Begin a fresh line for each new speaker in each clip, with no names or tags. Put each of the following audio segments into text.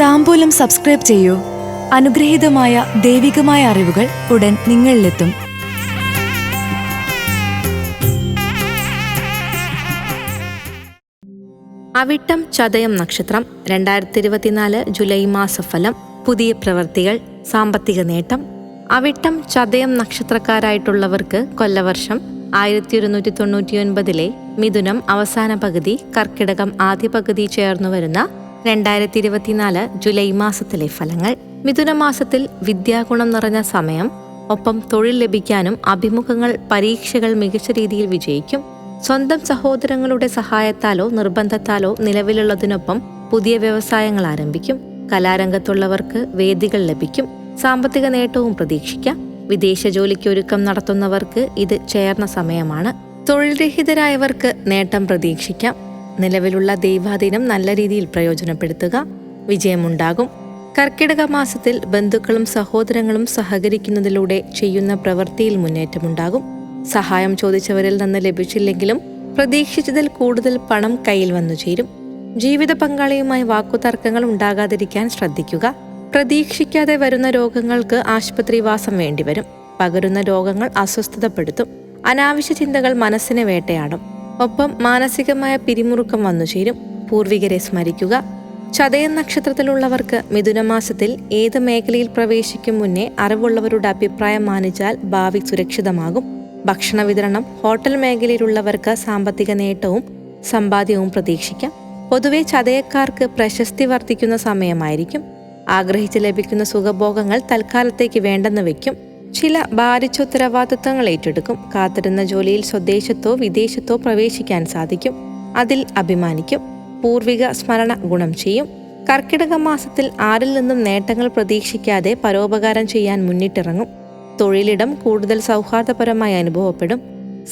താമ്പൂലം subscribe ചെയ്യൂ. അനുഗ്രഹീതമായ ദൈവികമായ അറിവുകൾ ഉടൻ നിങ്ങളിലെത്തും.
അവിട്ടം ചതയം നക്ഷത്രം രണ്ടായിരത്തി ഇരുപത്തിനാല് ജൂലൈ മാസഫലം പുതിയ പ്രവൃത്തികൾ സാമ്പത്തിക നേട്ടം. അവിട്ടം ചതയം നക്ഷത്രക്കാരായിട്ടുള്ളവർക്ക് കൊല്ലവർഷം ആയിരത്തി ഒരുന്നൂറ്റി തൊണ്ണൂറ്റിയൊൻപതിലെ മിഥുനം അവസാന പകുതി കർക്കിടകം ആദ്യ പകുതി ചേർന്നു വരുന്ന രണ്ടായിരത്തി ഇരുപത്തിനാല് ജൂലൈ മാസത്തിലെ ഫലങ്ങൾ. മിഥുന മാസത്തിൽ വിദ്യാഗുണം നിറഞ്ഞ സമയം. ഒപ്പം തൊഴിൽ ലഭിക്കാനും അഭിമുഖങ്ങൾ പരീക്ഷകൾ മികച്ച രീതിയിൽ വിജയിക്കും. സ്വന്തം സഹോദരങ്ങളുടെ സഹായത്താലോ നിർബന്ധത്താലോ നിലവിലുള്ളതിനൊപ്പം പുതിയ വ്യവസായങ്ങൾ ആരംഭിക്കും. കലാരംഗത്തുള്ളവർക്ക് വേദികൾ ലഭിക്കും. സാമ്പത്തിക നേട്ടവും പ്രതീക്ഷിക്കാം. വിദേശ ജോലിക്ക് ഒരുക്കം നടത്തുന്നവർക്ക് ഇത് ചേർന്ന സമയമാണ്. തൊഴിൽ രഹിതരായവർക്ക് നേട്ടം പ്രതീക്ഷിക്കാം. നിലവിലുള്ള ദൈവാധീനം നല്ല രീതിയിൽ പ്രയോജനപ്പെടുത്തുക. വിജയമുണ്ടാകും. കർക്കിടക മാസത്തിൽ ബന്ധുക്കളും സഹോദരങ്ങളും സഹകരിക്കുന്നതിലൂടെ ചെയ്യുന്ന പ്രവൃത്തിയിൽ മുന്നേറ്റമുണ്ടാകും. സഹായം ചോദിച്ചവരിൽ നിന്ന് ലഭിച്ചില്ലെങ്കിലും പ്രതീക്ഷിച്ചതിൽ കൂടുതൽ പണം കയ്യിൽ വന്നു ചേരും. ജീവിത പങ്കാളിയുമായി വാക്കുതർക്കങ്ങൾ ഉണ്ടാകാതിരിക്കാൻ ശ്രദ്ധിക്കുക. പ്രതീക്ഷിക്കാതെ വരുന്ന രോഗങ്ങൾക്ക് ആശുപത്രിവാസം വേണ്ടിവരും. പകരുന്ന രോഗങ്ങൾ അസ്വസ്ഥതപ്പെടുത്തും. അനാവശ്യ ചിന്തകൾ മനസ്സിനെ വേട്ടയാടും. ഒപ്പം മാനസികമായ പിരിമുറുക്കം വന്നു ചേരും. പൂർവികരെ സ്മരിക്കുക. ചതയൻ നക്ഷത്രത്തിലുള്ളവർക്ക് മിഥുനമാസത്തിൽ ഏത് മേഖലയിൽ പ്രവേശിക്കും മുന്നേ അറിവുള്ളവരുടെ അഭിപ്രായം മാനിച്ചാൽ ഭാവി സുരക്ഷിതമാകും. ഭക്ഷണ വിതരണം ഹോട്ടൽ മേഖലയിലുള്ളവർക്ക് സാമ്പത്തിക നേട്ടവും സമ്പാദ്യവും പ്രതീക്ഷിക്കാം. പൊതുവെ ചതയക്കാർക്ക് പ്രശസ്തി വർദ്ധിക്കുന്ന സമയമായിരിക്കും. ആഗ്രഹിച്ച് ലഭിക്കുന്ന സുഖഭോഗങ്ങൾ തൽക്കാലത്തേക്ക് വേണ്ടെന്ന് വെക്കും. ചില ഭാരിച്ചോത്തരവാദിത്തങ്ങൾ ഏറ്റെടുക്കും. കാത്തിരുന്ന ജോലിയിൽ സ്വദേശത്തോ വിദേശത്തോ പ്രവേശിക്കാൻ സാധിക്കും. അതിൽ അഭിമാനിക്കും. പൂർവിക സ്മരണ ഗുണം ചെയ്യും. കർക്കിടക മാസത്തിൽ ആരിൽ നിന്നും നേട്ടങ്ങൾ പ്രതീക്ഷിക്കാതെ പരോപകാരം ചെയ്യാൻ മുന്നിട്ടിറങ്ങും. തൊഴിലിടം കൂടുതൽ സൗഹാർദ്ദപരമായി അനുഭവപ്പെടും.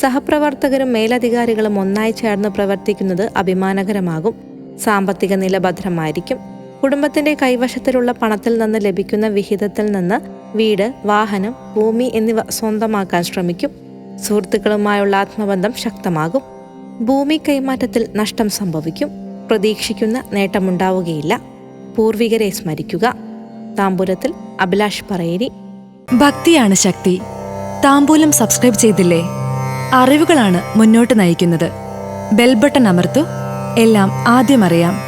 സഹപ്രവർത്തകരും മേലധികാരികളും ഒന്നായി ചേർന്ന് പ്രവർത്തിക്കുന്നത് അഭിമാനകരമാകും. സാമ്പത്തിക നില ഭദ്രമായിരിക്കും. കുടുംബത്തിന്റെ കൈവശത്തിലുള്ള പണത്തിൽ നിന്ന് ലഭിക്കുന്ന വിഹിതത്തിൽ നിന്ന് വീട് വാഹനം ഭൂമി എന്നിവ സ്വന്തമാക്കാൻ ശ്രമിക്കും. സുഹൃത്തുക്കളുമായുള്ള ആത്മബന്ധം ശക്തമാകും. ഭൂമി കൈമാറ്റത്തിൽ നഷ്ടം സംഭവിക്കും. പ്രതീക്ഷിക്കുന്ന നേട്ടമുണ്ടാവുകയില്ല. പൂർവികരെ സ്മരിക്കുക. താമ്പൂലത്തിൽ അഭിലാഷ് പറയേരി.
ഭക്തിയാണ് ശക്തി. താമ്പൂലം സബ്സ്ക്രൈബ് ചെയ്തില്ലേ? അറിവുകളാണ് മുന്നോട്ട് നയിക്കുന്നത്. ബെൽബട്ടൺ അമർത്തു. എല്ലാം ആദ്യം അറിയാം.